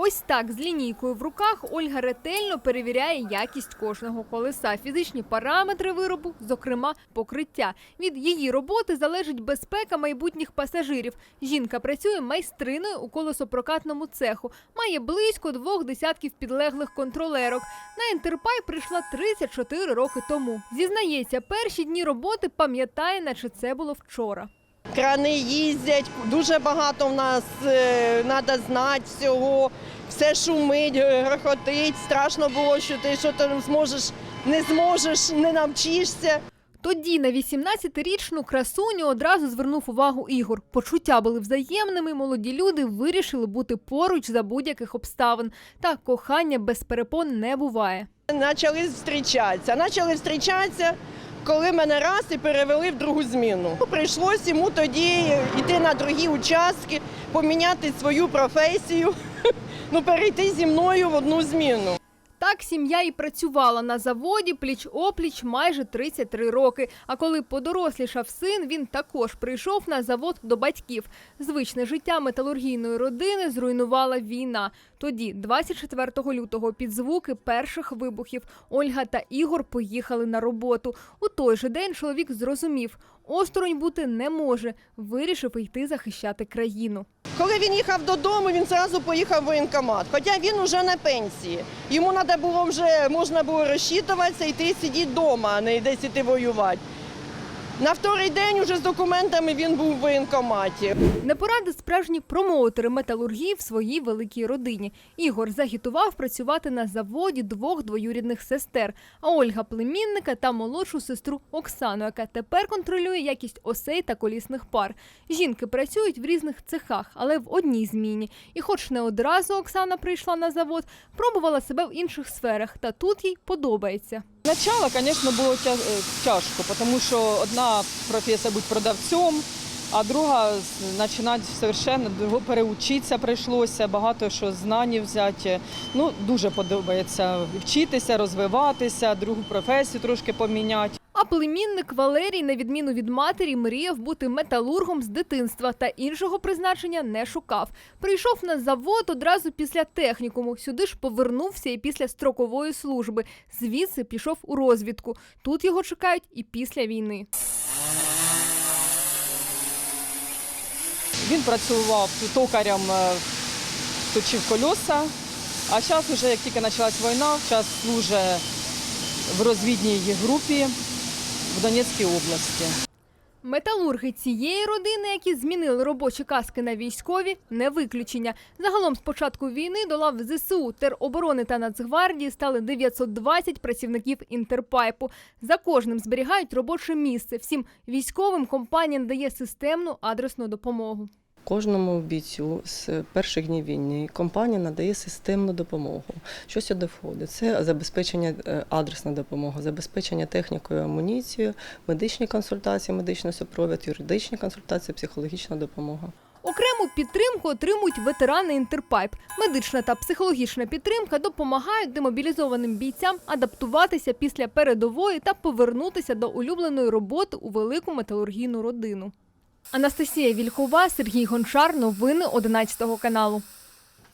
Ось так з лінійкою в руках Ольга ретельно перевіряє якість кожного колеса, фізичні параметри виробу, зокрема покриття. Від її роботи залежить безпека майбутніх пасажирів. Жінка працює майстриною у колесопрокатному цеху, має близько двох десятків підлеглих контролерок. На інтерпай прийшла 34 роки тому. Зізнається, перші дні роботи пам'ятає, наче це було вчора. Крани їздять, дуже багато в нас треба знати всього, все шумить, грохотить. Страшно було, що ти що там зможеш, не зможеш, не навчишся. Тоді на 18-річну красуню одразу звернув увагу Ігор. Почуття були взаємними. Молоді люди вирішили бути поруч за будь-яких обставин. Та кохання без перепон не буває. Почали зустрічатися. Почали зустрічатися, коли мене раз і перевели в другу зміну. Прийшлось йому тоді йти на другі участки, поміняти свою професію, ну перейти зі мною в одну зміну. Так сім'я і працювала на заводі пліч-опліч майже 33 роки. А коли подорослішав син, він також прийшов на завод до батьків. Звичне життя металургійної родини зруйнувала війна. Тоді, 24 лютого, під звуки перших вибухів, Ольга та Ігор поїхали на роботу. У той же день чоловік зрозумів, осторонь бути не може. Вирішив йти захищати країну. Коли він їхав додому, він одразу поїхав в воєнкомат. Хоча він уже на пенсії. Йому треба було вже можна було розчитуватися, йти сидіти вдома, а не десь іти воювати. На вторий день уже з документами він був в воєнкоматі. Не поради справжні промоутери металургії в своїй великій родині. Ігор загітував працювати на заводі двох двоюрідних сестер, а Ольга племінника та молодшу сестру Оксану, яка тепер контролює якість осей та колісних пар. Жінки працюють в різних цехах, але в одній зміні. І, хоч не одразу Оксана прийшла на завод, пробувала себе в інших сферах, та тут їй подобається. Начало, звісно, було е, тяжко, тому що одна професія бути продавцем, а друга починати совершенно переучитися прийшлося, багато що знань взяти. Ну, дуже подобається вчитися, розвиватися, другу професію трошки поміняти. Племінник Валерій, на відміну від матері, мріяв бути металургом з дитинства та іншого призначення не шукав. Прийшов на завод одразу після технікуму. Сюди ж повернувся і після строкової служби. Звідси пішов у розвідку. Тут його чекають і після війни. Він працював токарем, е, точив кольоса, а зараз, вже як тільки почалась війна, зараз служить в розвідній групі Донецькій області. Металурги цієї родини, які змінили робочі каски на військові, не виключення. Загалом з початку війни до лав ЗСУ, тероборони та Нацгвардії стали 920 працівників інтерпайпу. За кожним зберігають робоче місце. Всім військовим компанія надає системну адресну допомогу. Кожному бійцю з перших днів війни компанія надає системну допомогу. Що сюди входить? Це забезпечення е, адресна допомога, забезпечення технікою, амуніцією, медичні консультації, медичний супровід, юридичні консультації, психологічна допомога. Окрему підтримку отримують ветерани інтерпайп. Медична та психологічна підтримка допомагають демобілізованим бійцям адаптуватися після передової та повернутися до улюбленої роботи у велику металургійну родину. Анастасія Вільхова, Сергій Гончар. Новини 11 каналу.